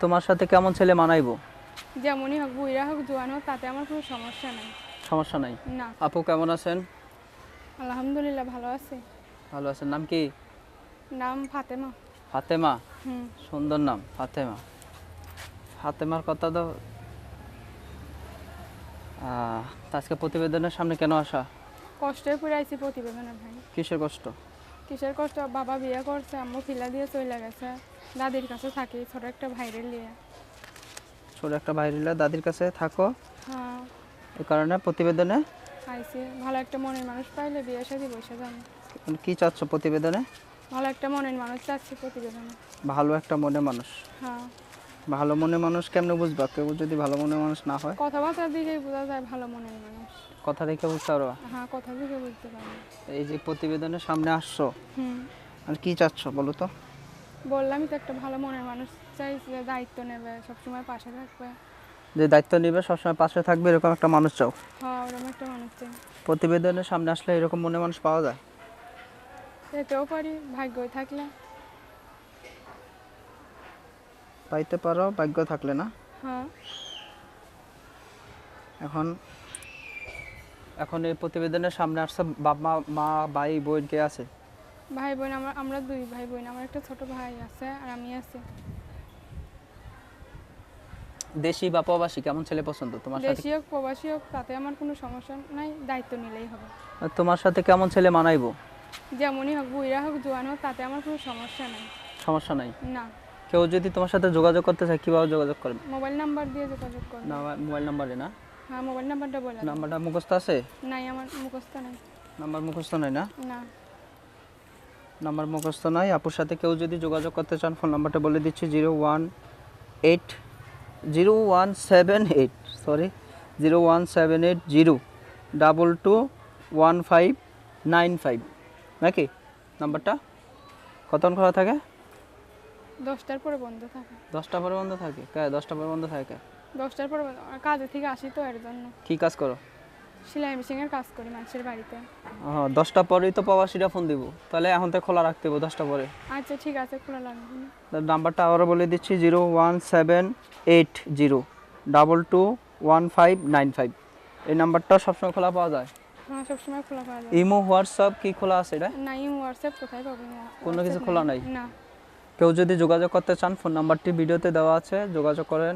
তোমার সাথে কেমন ছেলে মানাইবো? যেমনই হোক বুইরা হোক জোয়ান হোক তাতে আমার কোনো সমস্যা নাই। সমস্যা নাই? না। আপু কেমন আছেন? আলহামদুলিল্লাহ ভালো আছে। ভালো আছেন। নাম কি? নাম ফাতেমা। ফাতেমা? হুম। সুন্দর নাম ফাতেমা। ফাতেমার কথা তো আহ, তা আজকে প্রতিবেদনের সামনে কেন আসা? কষ্টের পরে আইছি প্রতিবেদনে ভাই। কিসের কষ্ট? কিসের কষ্ট? বাবা বিয়ে করছে আম্মু ফিলা দিয়ে চলে গেছে। দাদির কাছে থাকি ছোট একটা ভাইরে নিয়ে। ছোট একটা বাইরিলা দাদির কাছে থাকো। হ্যাঁ। এই কারণে প্রতিবেদনে? আইছি ভালো একটা মনের মানুষ পাইলে বিয়ে সাথে বসে যান। কি চাচ্ছ প্রতিবেদনে? ভালো একটা মনের মানুষ চাচ্ছি প্রতিবেদনে। ভালো একটা মনে মানুষ। হ্যাঁ। ভালো মনে মানুষ কেমনে বুঝবা? কেউ যদি ভালো মনে মানুষ না হয়? কথাবার্তার দিকেই বোঝা যায় ভালো মনের মানুষ। কথা দেখে বুঝতে পারবা? হ্যাঁ কথা দেখে বুঝতে পারি এই যে প্রতিবেদনের সামনে আসছো হুম। আর কি চাচ্ছ বলো তো? বললামই তো একটা ভালো মনের মানুষ চাই যে দায়িত্ব নেবে সবসময় পাশে থাকবে। যে দায়িত্ব নিবে সবসময় পাশে থাকবে এরকম একটা মানুষ চাও? হ্যাঁ ওরকম একটা মানুষ চাই। প্রতিবেদনের সামনে আসলে এরকম মনে মানুষ পাওয়া যায়? যেতেও পারি ভাগ্যই থাকলে। পাইতে পারো ভাগ্য থাকলে না? হ্যাঁ। এখন এখন এই প্রতিবেদনের সামনে আসছে বাবা মা ভাই বোন কে আছে? ভাই বোন আমরা আমরা দুই ভাই বোন আমার একটা ছোট ভাই আছে আর আমি আছি। দেশি বা প্রবাসী কেমন ছেলে পছন্দ তোমার সাথে? দেশি হোক প্রবাসী হোক তাতে আমার কোনো সমস্যা নাই দায়িত্ব নিলেই হবে। আর তোমার সাথে কেমন ছেলে মানাইবো? যেমনই হোক বুইরা হোক জোয়ান হোক তাতে আমার কোনো সমস্যা নাই। সমস্যা নাই? না। কেউ যদি তোমার সাথে যোগাযোগ করতে চায় কীভাবে যোগাযোগ করবে? মোবাইল নাম্বার দিয়ে যোগাযোগ করবে। না মোবাইল নাম্বারে না? হ্যাঁ মোবাইল নাম্বারটা বলে। নাম্বারটা মুখস্থ আছে? নাই আমার মুখস্থ নাই। নাম্বার মুখস্থ নাই না? না। নাম্বার মুখস্থ নাই। আপুর সাথে কেউ যদি যোগাযোগ করতে চান ফোন নাম্বারটা বলে দিচ্ছি zero one eight zero one seven eight sorry zero one seven eight zero double two one five nine five নাকি? নাম্বারটা কতক্ষণ খোলা থাকে? দশটার পরে বন্ধ থাকে। দশটা পরে বন্ধ থাকে? কে? দশটা পরে বন্ধ থাকে? দশটার পরে কাজে থেকে আসি তো এর জন্য। কী কাজ করো? সেলাই মেশিনের কাজ করি মানুষের বাড়িতে। হ্যাঁ দশটা পরেই তো প্রবাসীরা ফোন দিব। তাহলে এখন তো খোলা রাখতে হবে দশটা পরে। আচ্ছা ঠিক আছে খোলা লাগবে। নাম্বারটা আবারও বলে দিচ্ছি zero one seven eight zero double two one five nine five. এই নাম্বারটা সবসময় খোলা পাওয়া যায়? হ্যাঁ সবসময় খোলা পাওয়া যায়। ইমো হোয়াটসঅ্যাপ কি খোলা আছে এটা? না ইম হোয়াটসঅ্যাপ কোথায় পাবো? না কোনো কিছু খোলা নাই? না। কেউ যদি যোগাযোগ করতে চান ফোন নাম্বারটি ভিডিওতে দেওয়া আছে যোগাযোগ করেন